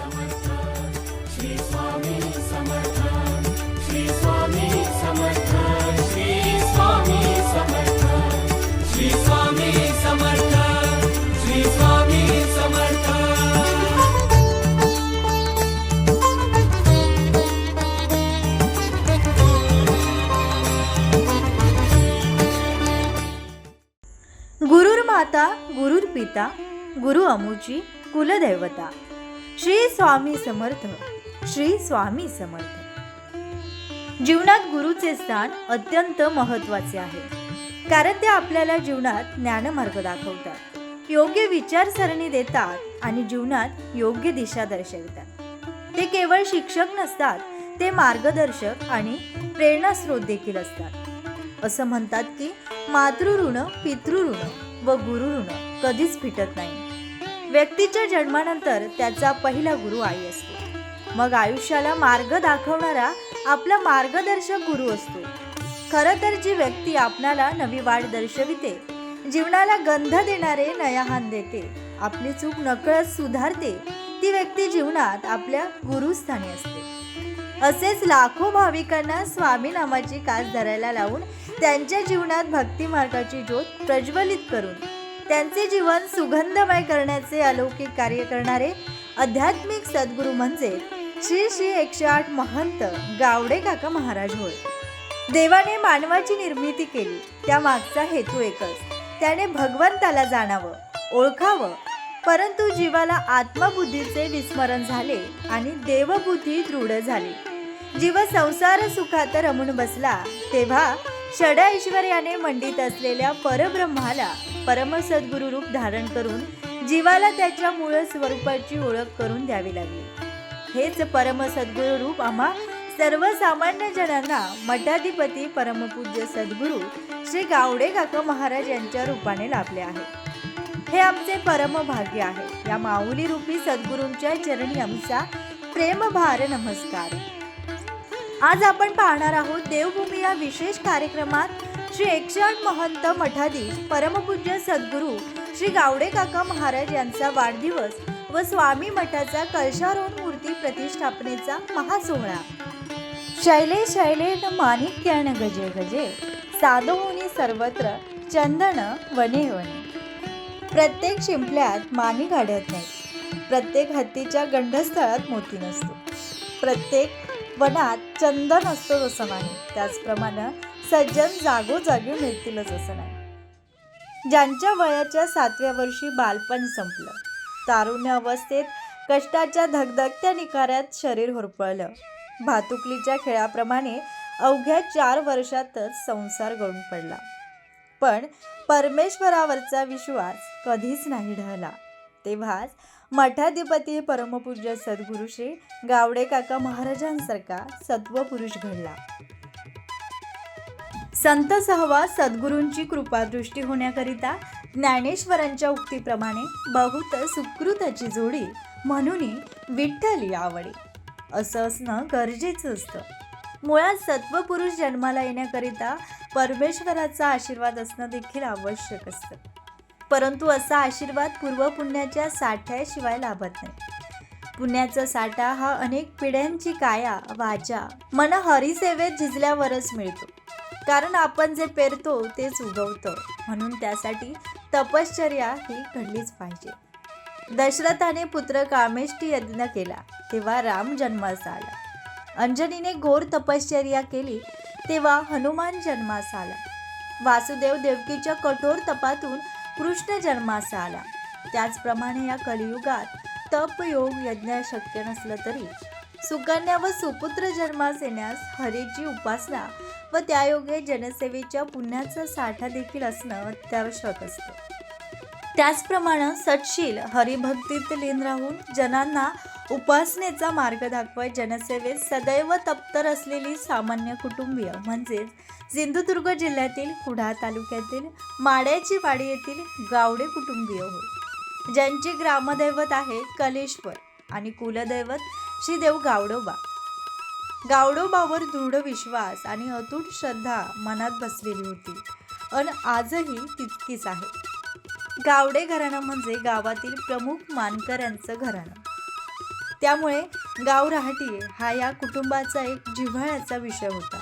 समर्थ श्री स्वामी समर्थ श्री स्वामी समर्थ श्री स्वामी समर्थ श्री स्वामी समर्थ श्री स्वामी समर्थ गुरुर माता गुरुर पिता गुरु अमुची कुलदैवता. श्री स्वामी समर्थ श्री स्वामी समर्थ. जीवनात गुरुचे स्थान अत्यंत महत्त्वाचे आहे. कारण ते आपल्याला जीवनात ज्ञानमार्ग दाखवतात. योग्य विचारसरणी देतात आणि जीवनात योग्य दिशा दर्शवितात. ते केवळ शिक्षक नसतात ते मार्गदर्शक आणि प्रेरणास्रोत देखील असतात. असं म्हणतात की मातृऋण पितृऋण व गुरुऋण कधीच फिटत नाही. व्यक्तीच्या जन्मानंतर त्याचा पहिला गुरु आई असतो. मग आयुष्याला मार्ग दाखवणारा आपला मार्गदर्शक गुरु असतो. खरं तर जी व्यक्ती आपणाला नवी वाट दर्शविते जीवनाला गंध देणारे नयाहान देते आपली चूक नकळत सुधारते ती व्यक्ती जीवनात आपल्या गुरुस्थानी असते. असेच लाखो भाविकांना स्वामी नामाची कास धरायला लावून त्यांच्या जीवनात भक्ती मार्गाची ज्योत प्रज्वलित करून त्यांचे जीवन सुगंधमय करण्याचे अलौकिक कार्य करणारे आध्यात्मिक सद्गुरू म्हणजे श्री श्री एकशे आठ महंत गावडे काका महाराज होय. देवाने मानवाची निर्मिती केली. त्या मागचा हेतू एकच. त्याने भगवंताला जाणावं ओळखावं. परंतु जीवाला आत्मबुद्धीचे विस्मरण झाले आणि देवबुद्धी दृढ झाली. जीव संसार सुखात रमून बसला तेव्हा षड ऐश्वर्याने मंडित असलेल्या परब्रह्माला परमसद्गुरु रूप धारण करून जीवाला त्याच्या मूळ स्वरूपाची ओळख करून द्यावी लागली. हेच परमसद्गुरु रूप आम्हा सर्वसामान्य जनांना मठाधिपती परमपूज्य सद्गुरू श्री गावडे काका महाराज यांच्या रूपाने लाभले आहे. हे आमचे परम भाग्य आहे. या माऊली रूपी सद्गुरूंच्या चरणी आमचा प्रेमभार नमस्कार. आज आपण पाहणार आहोत देवभूमी या विशेष कार्यक्रमात श्री एकशे महंत मठाधीश परमपूज्य सद्गुरू श्री गावडे काका महाराज यांचा वाढदिवस व स्वामी मठाचा कलशारोहण मूर्ती प्रतिष्ठापनेचा महासोहळा. शैले शैले न माणिक्यान गजे गजे साधोहुनी सर्वत्र चंदन वने वने. प्रत्येक शिंपल्यात मानी गाडत नाही. प्रत्येक हत्तीच्या गंडस्थळात मोती नसतो. प्रत्येक वनात चंदन असतो तसं माने त्याचप्रमाणे सज्जन जागोजागी मिळतीलच असं नाही. ज्यांच्या वयाच्या सातव्या वर्षी बालपण संपलं. तारुण्य अवस्थेत कष्टाच्या धगधगत्या निकाऱ्यात शरीर होरपळलं. भातुकलीच्या खेळाप्रमाणे अवघ्या चार वर्षातच संसार गळून पडला. पण परमेश्वरावरचा विश्वास कधीच नाही ढळला. तेव्हाच मठाधिपती परमपूज्य सद्गुरू श्री गावडे काका महाराजांसारखा सत्वपुरुष घडला. संत सहवा सद्गुरूंची कृपादृष्टी होण्याकरिता ज्ञानेश्वरांच्या उक्तीप्रमाणे बहुत सुकृताची जोडी म्हणून विठ्ठली आवडे असं असणं गरजेचं असतं. मुळात सत्वपुरुष जन्माला येण्याकरिता परमेश्वराचा आशीर्वाद असणं देखील आवश्यक असतं. परंतु असा आशीर्वाद पूर्वपुण्याच्या साठ्याशिवाय लाभत नाही. पुण्याचा साठा हा अनेक पिढ्यांची काया वाचा मन हरिसेवेत झिजल्यावरच मिळतो. कारण आपण जे पेरतो तेच उगवतं. म्हणून त्यासाठी तपश्चर्या ही घडलीच पाहिजे. दशरथाने पुत्र कामेष्टी यज्ञ केला तेव्हा राम जन्मास आला. अंजनीने घोर तपश्चर्या केली तेव्हा हनुमान जन्मास आला. वासुदेव देवकीच्या कठोर तपातून कृष्ण जन्मास आला. त्याचप्रमाणे या कलियुगात तप योग यज्ञ शक्य नसलं तरी सुकन्या व सुपुत्र जन्मास येण्यास हरीची उपासना व त्यायोगे जनसेवेच्या पुण्याचा साठा देखील असणं अत्यावश्यक असतं. त्याचप्रमाणे सटशील हरिभक्तीत लीन राहून जनांना उपासनेचा मार्ग दाखवत जनसेवेत सदैव तप्तर असलेली सामान्य कुटुंबीय म्हणजेच सिंधुदुर्ग जिल्ह्यातील कुडाळ तालुक्यातील माड्याची वाडी येथील गावडे कुटुंबीय होय. ज्यांचे ग्रामदैवत आहे कलेश्वर आणि कुलदैवत श्री देव गावडोबा. गावडोबावर दृढ विश्वास आणि अतूट श्रद्धा मनात बसलेली होती. अन आजही तितकीच आहे. गावडे घराणं म्हणजे गावातील प्रमुख मानकऱ्यांचं घराणं. त्यामुळे गाव रहाटी हा या कुटुंबाचा एक जिव्हाळ्याचा विषय होता.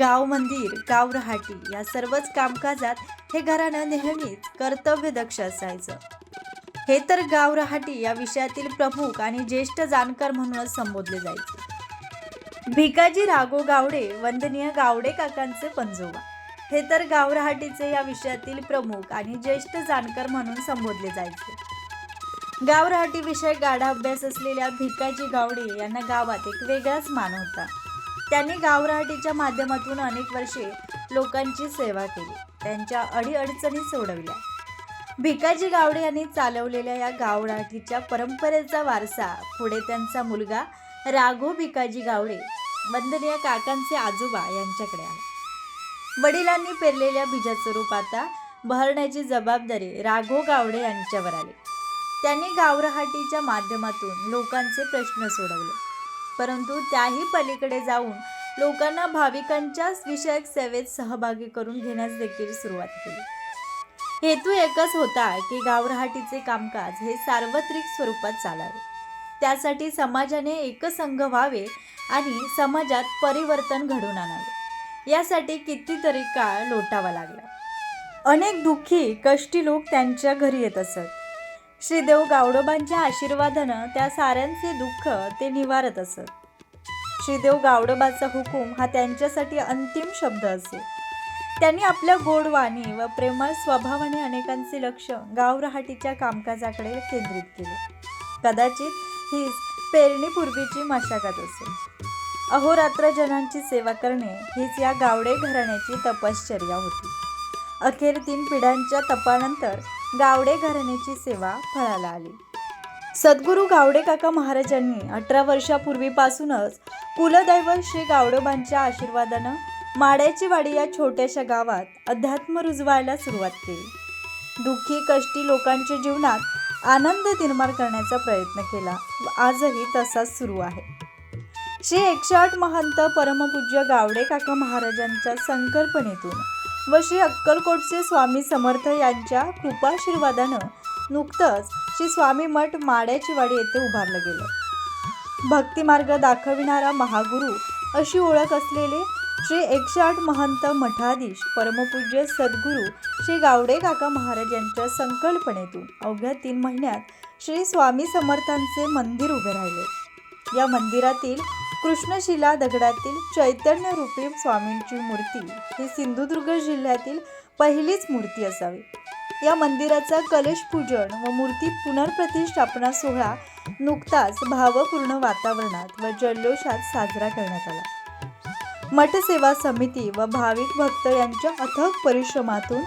गाव मंदिर गाव रहाटी या सर्वच कामकाजात हे घराणं नेहमीच कर्तव्यदक्ष असायचं. हे तर गाव रहाटी या विषयातील प्रमुख आणि ज्येष्ठ जाणकार म्हणूनच संबोधले जायचे. भिकाजी राघो गावडे वंदनीय गावडे काकांचे पंजोबा. हे तर गावरहाटीचे या विषयातील प्रमुख आणि ज्येष्ठ जाणकार म्हणून संबोधले जायचे. गावरहाटी विषय गाढा अभ्यास असलेल्या भिकाजी गावडे यांना गावात एक वेगळाच मान होता. त्यांनी गावरहाटीच्या माध्यमातून अनेक वर्षे लोकांची सेवा केली. त्यांच्या अडीअडचणी सोडवल्या. भिकाजी गावडे यांनी चालवलेल्या या गावराठीच्या परंपरेचा वारसा पुढे त्यांचा मुलगा राघो भिकाजी गावडे वंदनीय काकांचे आजोबा यांच्याकडे आला. वडिलांनी पेरलेल्या बीजाचं रूप आता बहरण्याची जबाबदारी राघो गावडे यांच्यावर आली. त्यांनी गावरहाटीच्या माध्यमातून लोकांचे प्रश्न सोडवले. परंतु त्याही पलीकडे जाऊन लोकांना भाविकांच्या विषयक सेवेत सहभागी करून घेण्यास देखील सुरुवात केली. हेतू एकच होता की गावरहाटीचे कामकाज हे सार्वत्रिक स्वरूपात चालावे. त्यासाठी समाजाने एकसंघ व्हावे आणि समाजात परिवर्तन घडून आणावे. यासाठी कितीतरी काळ लोटावा लागला. अनेक दुःखी कष्टी लोक त्यांच्या घरी येत असत. श्रीदेव गावडोबांच्या आशीर्वादानं त्या साऱ्यांचे दुःख ते निवारत असत. श्रीदेव गावडोबाचा हुकूम हा त्यांच्यासाठी अंतिम शब्द असे. त्यांनी आपल्या गोडवाणी व प्रेमळ स्वभावाने अनेकांचे लक्ष गावरहाटीच्या कामकाजाकडे केंद्रित केले. कदाचित हीच पेरणीपूर्वीची मशागत असेल अहोरात्र जनांची सेवा करणे हीच या गावडे घराण्याची तपश्चर्या होती. अखेर तीन पिढ्यांच्या तपानंतर गावडे घराण्याची सेवा फळाला आली. सद्गुरू गावडे काका महाराजांनी अठरा वर्षापूर्वीपासूनच कुलदैवत श्री गावडोबांच्या आशीर्वादानं माड्याची वाडी या छोट्याशा गावात अध्यात्म रुजवायला सुरुवात केली. दुःखी कष्टी लोकांच्या जीवनात आनंद निर्माण करण्याचा प्रयत्न केला. व आजही तसाच सुरू आहे. श्री एकशे आठ महंत परमपूज्य गावडे काका महाराजांच्या संकल्पनेतून व श्री अक्कलकोटचे स्वामी समर्थ यांच्या कृपाशीर्वादानं नुकतंच श्री स्वामी मठ माड्याची वाडी येथे उभारलं गेलं. भक्तिमार्ग दाखविणारा महागुरु अशी ओळख असलेले श्री एकशे आठ महंत मठाधीश परमपूज्य सद्गुरू श्री गावडे काका महाराज यांच्या संकल्पनेतून अवघ्या तीन महिन्यात श्री स्वामी समर्थांचे मंदिर उभे राहिले. या मंदिरातील कृष्णशिला दगडातील चैतन्यरूपी स्वामींची मूर्ती ही सिंधुदुर्ग जिल्ह्यातील पहिलीच मूर्ती असावी. या मंदिराचा कलश पूजन व मूर्ती पुनर्प्रतिष्ठापना सोहळा नुकताच भावपूर्ण वातावरणात व जल्लोषात साजरा करण्यात आला. मठ सेवा समिती व भाविक भक्त यांच्या अथक परिश्रमातून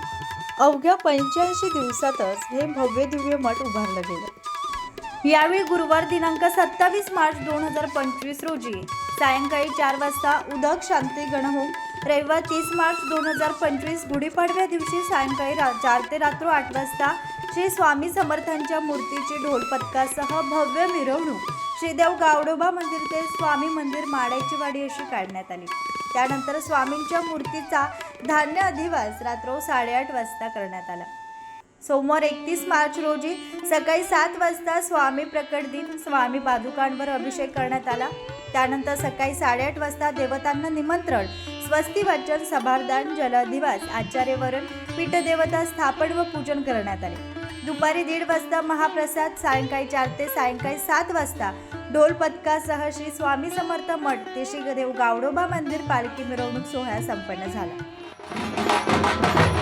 अवघ्या पंच्याऐंशी दिवसातच हे भव्य दिव्य मठ उभारलं गेलं. यावेळी गुरुवार दिनांक सत्तावीस मार्च दोन हजार पंचवीस रोजी सायंकाळी चार वाजता उदक शांती गणहोम रविवार तीस मार्च दोन हजार पंचवीस गुढीपाडव्या दिवशी सायंकाळी रा चार ते रात्र आठ वाजता श्री स्वामी समर्थांच्या मूर्तीची ढोल पथकासह भव्य मिरवणूक श्रीदेव गावडोबा मंदिर ते स्वामी मंदिर माड्याची वाडी अशी काढण्यात आली. त्यानंतर स्वामींच्या मूर्तीचा धान्य अधिवास रात्र साडेआठ वाजता करण्यात आला. सोमवार एकतीस मार्च रोजी सकाळी सात वाजता स्वामी प्रकट दिन स्वामी पादुकांवर अभिषेक करण्यात आला. त्यानंतर सकाळी साडेआठ वाजता देवतांना निमंत्रण स्वस्ती वाचन सभारदान जलाधिवास आचार्यवरण पीठदेवता स्थापन व पूजन करण्यात आले. दुपारी दीड वाजता महाप्रसाद सायंकाळी चार ते सायंकाळी सात वाजता ढोल पथकासह श्री स्वामी समर्थ मठ ते श्री देव गावडोबा मंदिर पालखी मिरवणूक सोहळा संपन्न झाला.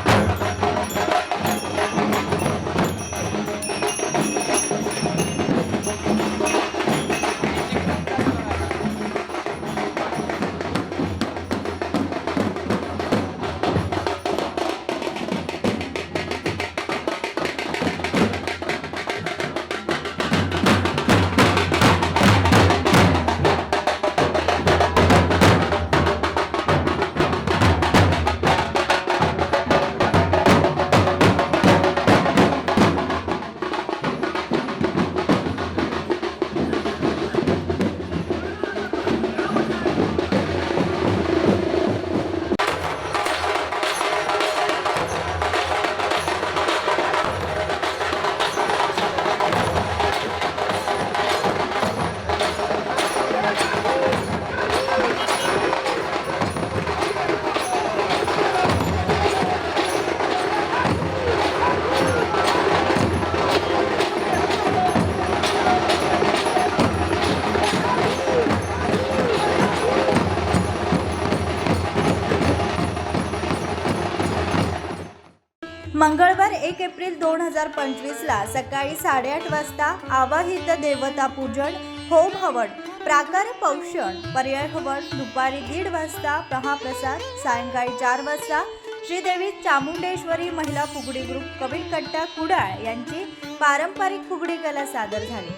मंगळवार एक एप्रिल दोन हजार पंचवीसला सकाळी साडेआठ वाजता आवाहित देवता पूजन होम हवन प्राकार पौषण पर्याय हवन दुपारी दीड वाजता महाप्रसाद सायंकाळी चार वाजता श्रीदेवी चामुंडेश्वरी महिला फुगडी ग्रुप कबीर कट्टा कुडाळ यांची पारंपरिक फुगडी कला सादर झाली.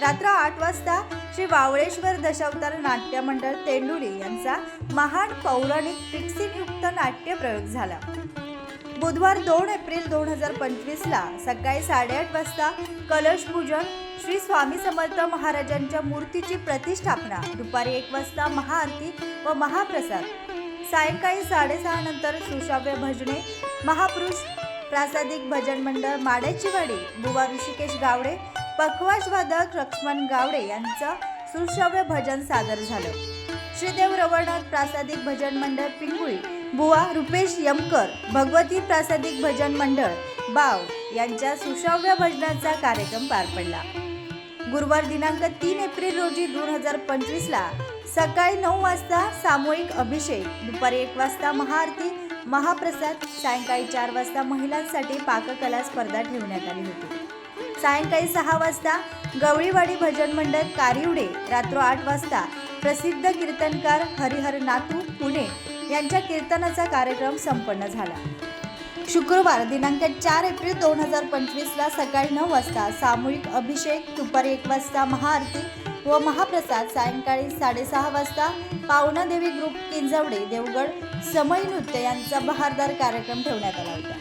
रात्र आठ वाजता श्री वावळेश्वर दशावतार नाट्य मंडळ तेंडुली यांचा महान पौराणिक युक्त नाट्य प्रयोग झाला. बुधवार दोन एप्रिल दोन हजार पंचवीसला सकाळी साडेआठ वाजता कलशपूजन श्री स्वामी समर्थ महाराजांच्या मूर्तीची प्रतिष्ठापना. दुपारी एक वाजता महाआरती व महाप्रसाद. सायंकाळी साडेसहा नंतर सुशाव्य भजने महापुरुष प्रासादिक भजन मंडळ माड्याची बुवा ऋषिकेश गावडे पखवाज वादक लक्ष्मण गावडे यांचं सुश्राव्य भजन सादर झालं. श्रीदेव रवळनाथ प्रासादिक भजन मंडळ पिंगुळी बुवा रुपेश यमकर भगवती प्रासादिक भजन मंडळ बाव यांच्या सुश्राव्य भजनाचा कार्यक्रम पार पडला. गुरुवार दिनांक तीन एप्रिल रोजी दोन हजार पंचवीसला सकाळी नऊ वाजता सामूहिक अभिषेक दुपारी एक वाजता महाआरती महाप्रसाद सायंकाळी चार वाजता महिलांसाठी पाककला स्पर्धा ठेवण्यात आली होती. सायंकाळी सहा वाजता गवळीवाडी भजन मंडळ कारिवडे रात्र आठ वाजता प्रसिद्ध कीर्तनकार हरिहर नातू पुणे यांच्या कीर्तनाचा कार्यक्रम संपन्न झाला. शुक्रवार दिनांक चार एप्रिल दोन हजार पंचवीसला सकाळी नऊ वाजता सामूहिक अभिषेक दुपारी एक वाजता महाआरती व महाप्रसाद सायंकाळी साडेसहा वाजता पावनादेवी ग्रुप किंजवडे देवगड समयी नृत्य यांचा बहारदार कार्यक्रम ठेवण्यात आला होता.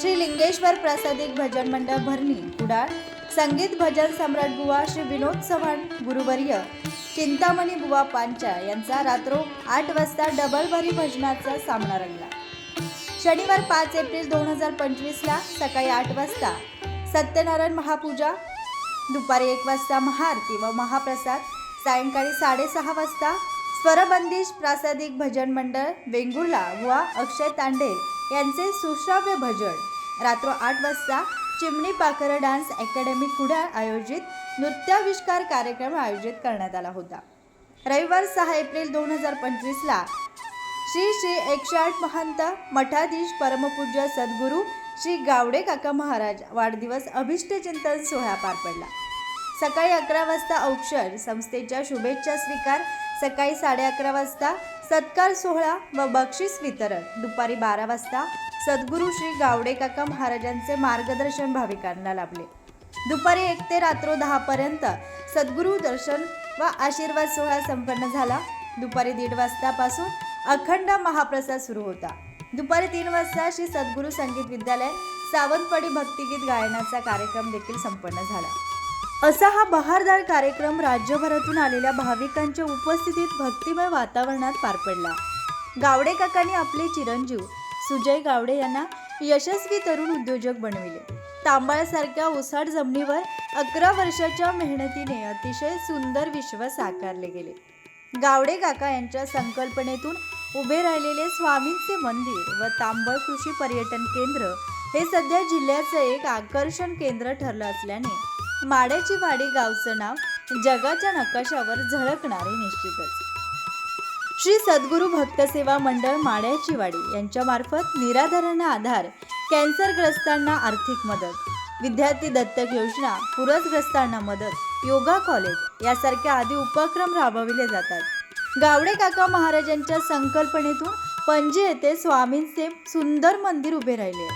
श्री लिंगेश्वर प्रासादिक भजन मंडळ भरणी कुडाळ संगीत भजन सम्राट बुवा श्री विनोद चव्हाण गुरुवर्य चिंतामणी बुवा पांचा यांचा रात्रो आठ वाजता डबल भरी भजनाचा सामना रंगला. शनिवार पाच एप्रिल दोन हजार पंचवीसला सकाळी आठ वाजता सत्यनारायण महापूजा दुपारी एक वाजता महाआरती व महाप्रसाद सायंकाळी साडेसहा वाजता स्वरबंदिश प्रासादिक भजन मंडळ वेंगुर्ला व अक्षय तांडे यांचे सुश्राव्य भजन रात्र आठ वाजता चिमणी पाखरं डान्स अकॅडमी कुडाळ आयोजित नृत्याविष्कार कार्यक्रम आयोजित करण्यात आला होता. रविवार सहा एप्रिल दोन हजार पंचवीसला श्री श्री एकशे आठ महंत मठाधीश परमपूज्य सद्गुरू श्री गावडे काका महाराज वाढदिवस अभिष्ट चिंतन सोहळा पार पडला. सकाळी अकरा वाजता औक्षर संस्थेच्या शुभेच्छा स्वीकार सकाळी साडे अकरा वाजता सत्कार सोहळा व बक्षीस वितरण दुपारी बारा वाजता सद्गुरू श्री गावडे काका महाराजांचे मार्गदर्शन भाविकांना लाभले. दुपारी एक ते रात्र दहापर्यंत सद्गुरू दर्शन व आशीर्वाद सोहळा संपन्न झाला. दुपारी दीड वाजतापासून अखंड महाप्रसाद सुरू होता. दुपारी तीन वाजता श्री सद्गुरू संगीत विद्यालय सावंतवाडी भक्तिगीत गायनाचा कार्यक्रम देखील संपन्न झाला. असा हा बहारदार कार्यक्रम राज्यभरातून आलेल्या भाविकांच्या उपस्थितीत भक्तिमय वातावरणात पार पडला. गावडे काकांनी आपले चिरंजीव सुजय गावडे यांना यशस्वी तरुण उद्योजक बनविले. तांबाळसारख्या ओसाड जमिनीवर अकरा वर्षाच्या मेहनतीने अतिशय सुंदर विश्व साकारले गेले. गावडे काका यांच्या संकल्पनेतून उभे राहिलेले स्वामींचे मंदिर व तांबळ कृषी पर्यटन केंद्र हे सध्या जिल्ह्याचं एक आकर्षण केंद्र ठरलं असल्याने माड्याची वाडी गावचं नाव जगाच्या नकाशावर झळकणारे निश्चितच. श्री सद्गुरू भक्त सेवा मंडळ माड्याची वाडी यांच्या मार्फत निराधारांना आधार कॅन्सरग्रस्तांना आर्थिक मदत विद्यार्थी दत्तक योजना पुरसग्रस्तांना मदत योगा कॉलेज यासारख्या आदी उपक्रम राबविले जातात. गावडे काका महाराजांच्या संकल्पनेतून पणजी येथे स्वामींचे सुंदर मंदिर उभे राहिले.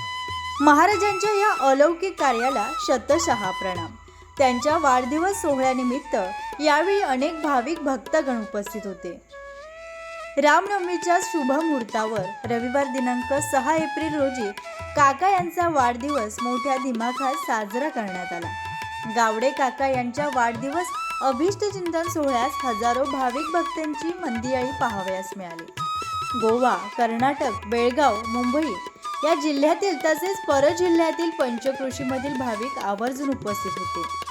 महाराजांच्या या अलौकिक कार्याला शतशहा प्रणाम. त्यांच्या वाढदिवस सोहळ्यानिमित्त यावेळी अनेक भाविक भक्तगण उपस्थित होते. रामनवमीच्या शुभ मुहूर्तावर. रविवार दिनांक सहा एप्रिल रोजी काका यांचा वाढदिवस मोठ्या दिमाखात साजरा करण्यात आला. गावडे काका यांच्या वाढदिवस अभिष्टचिंतन सोहळ्यास हजारो भाविक भक्तांची मंदियाळी पाहावयास मिळाली. गोवा कर्नाटक बेळगाव मुंबई या जिल्ह्यातील तसेच परजिल्ह्यातील पंचकृषीमधील भाविक आवर्जून उपस्थित होते.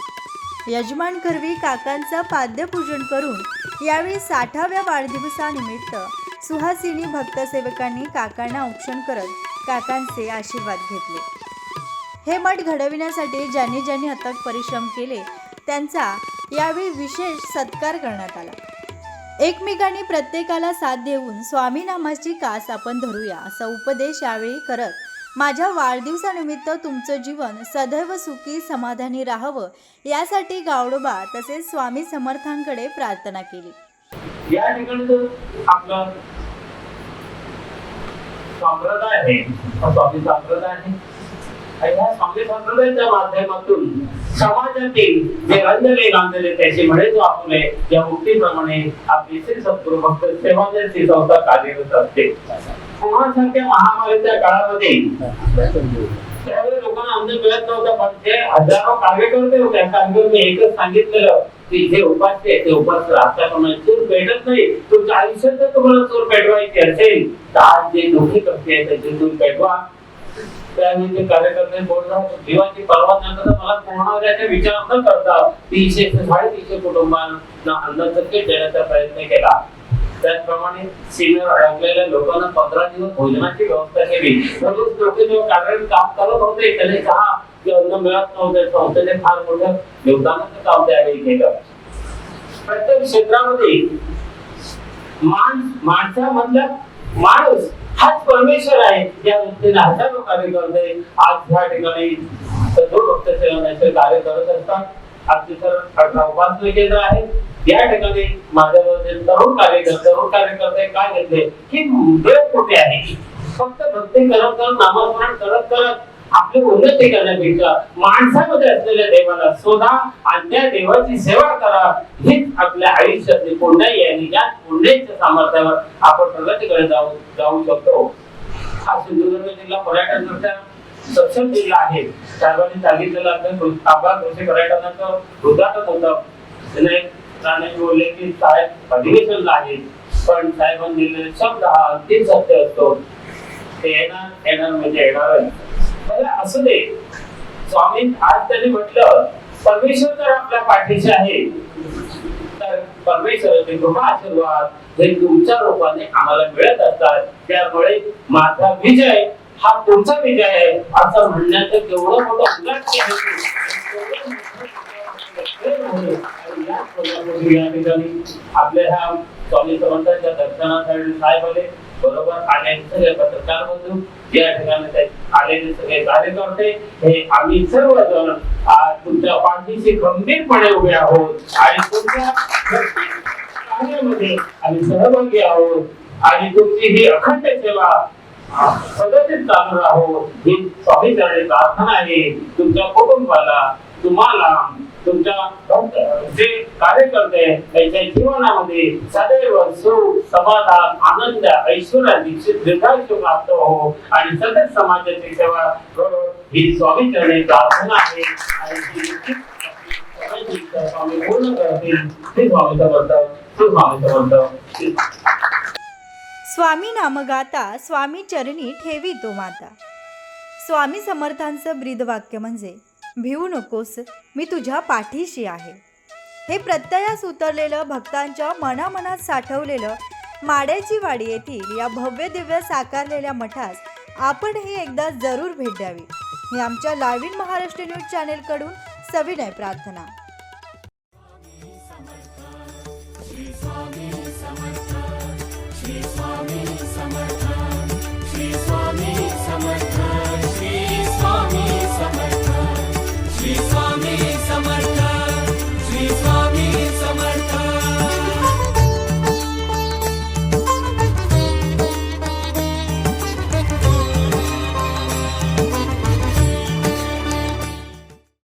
यजमान करवी काकांचा पाद्यपूजन करून यावेळी साठाव्या वाढदिवसानिमित्त सुहासिनी भक्तसेवकांनी काकांना औक्षण करत काकांचे आशीर्वाद घेतले. हे मठ घडविण्यासाठी ज्यांनी ज्यांनी अथक परिश्रम केले त्यांचा यावेळी विशेष सत्कार करण्यात आला. एकमेकांनी प्रत्येकाला साथ देऊन स्वामी नामाची कास आपण धरूया असा उपदेश यावेळी करत माझ्या वाढदिवसानिमित्त तुमचं जीवन सदैव सुखी समाधानी राहावं यासाठी गावडोबा तसेच स्वामी समर्थांकडे प्रार्थना केली. या ठिकाणी आपला संप्रदाय आहे. स्वामी संप्रदाय आहे. आणि स्वामी संप्रदायाच्या माध्यमातून समाजातील जे रंजले गांजले त्याचे म्हणे जो आपुले या मुक्तीप्रमाणे आपली श्री सद्गुरु भक्त सेवादर्शी संस्था कार्यरत असते. कोरोनासारख्या महामारीच्या काळामध्ये त्यावेळी लोकांना अन्न मिळत नव्हता पण ते हजारो कार्यकर्ते होते. कार्यकर्ते एकच सांगितलेलं की जे उपास्य आहे ते उपास राहत्याप्रमाणे चूर पेटत नाही. तुमच्या आयुष्यात जर तुम्हाला चूर पेटवायची असेल तर आज जे दुःखी करते आहेत त्याची चूर पेटवा. त्यावेळी ते कार्यकर्ते बोलतात जीवाची परवा नंतर मला पूर्ण विचार न करता तीनशे ते साडेतीनशे कुटुंबांना अन्नचक्की देण्याचा प्रयत्न केला. त्याचप्रमाणे सिनियर अडकलेल्या लोकांना पंधरा दिवस भोजनाची व्यवस्था केली. म्हणून लोक जेव्हा कारण काम करत होते त्याने चहा किंवा अन्न मिळत नव्हते संस्थेने फार मोठं योगदानाचं काम त्यावेळी केलं. प्रत्येक क्षेत्रामध्ये माणस माणसामधला माणूस हाच परमेश्वर आहे. या व्यक्तीने हजारो कार्य करते. आज ह्या ठिकाणी सदोर भक्त सेवनाचे कार्य करत असतात. आज तिथं अठरा उपासना केंद्र आहे या ठिकाणी माझ्यामध्ये तरुण कार्यकर्ते तरुण कार्यकर्ते काय घेतले की देव कुठे आहे? फक्त भक्ती करत करत नामस्मरण करत करत आपली उन्नती करण्यापेक्षा माणसामध्ये असलेल्या देवाला शोधा आणि त्या देवाची सेवा करा. हीच आपल्या आयुष्यातली पुण्य आहे. आणि या पुण्याच्या सामर्थ्यावर आपण प्रगतीकडे जाऊ जाऊ शकतो. हा सिंधुदुर्ग जिल्हा पर्यटन दृष्ट्या सक्षम जिल्हा आहे. साहेबांनी सांगितलेलं आपल्या आभार कृषी पर्यटनाचं उद्घाटन होतं. त्याने राणे बोलले की साहेब अधिवेशन आहे पण साहेबांनी दिलेले शब्द हा अंतिम सत्य असतो. ते येणार येणार म्हणजे येणार मला असू दे स्वामी आज त्यांनी म्हटलं परमेश्वर जर आपल्या पाठीशी आहे तर परमेश्वराचे कृपा आशीर्वाद हे तुमच्या रूपाने आम्हाला मिळत असतात त्यामुळे माझा विजय हा तुमचा विजय आहे असं म्हणण्याचं केवढं मोठं उल्लेख आणि या ठिकाणी आपल्या ह्या स्वामी समर्थांच्या दर्शनासाठी साहेब आले बरोबर? आले सगळे पत्रकार बंधू या ठिकाणी आलेले सगळे कार्यकर्ते हे आम्ही सर्वजण तुमच्या पाठीशी गंभीरपणे उभे आहोत आणि तुमच्या कार्यामध्ये आम्ही सहभागी आहोत आणि तुमची ही अखंड सेवा सतत चालू राहो ही स्वामी प्रार्थना आहे. तुमच्या कुटुंबाला तुम्हाला तुमच्या जे कार्यकर्ते त्यांच्या जीवनामध्ये सदैव सुख समाधान आनंद दीक्षित दीर्घायुष्य प्राप्त हो आणि सतत समाजाची सेवा करो ही स्वामी चरणी प्रार्थना आहे. आणि स्वामी पूर्ण करतील. स्वामी समर्थ स्वामी समर्थ. स्वामी चरणी ठेवी तो माता. स्वामी समर्थांचं ब्रीदवाक्य म्हणजे भिवू नकोस मी तुझ्या पाठीशी आहे. हे प्रत्ययास उतरलेलं भक्तांच्या मनामनात साठवलेलं माड्याची वाडी येथील या भव्य दिव्य साकारलेल्या मठास आपणही एकदा जरूर भेट द्यावी. ही आमच्या लाईव्ह महाराष्ट्र न्यूज चॅनेलकडून सविनय प्रार्थना.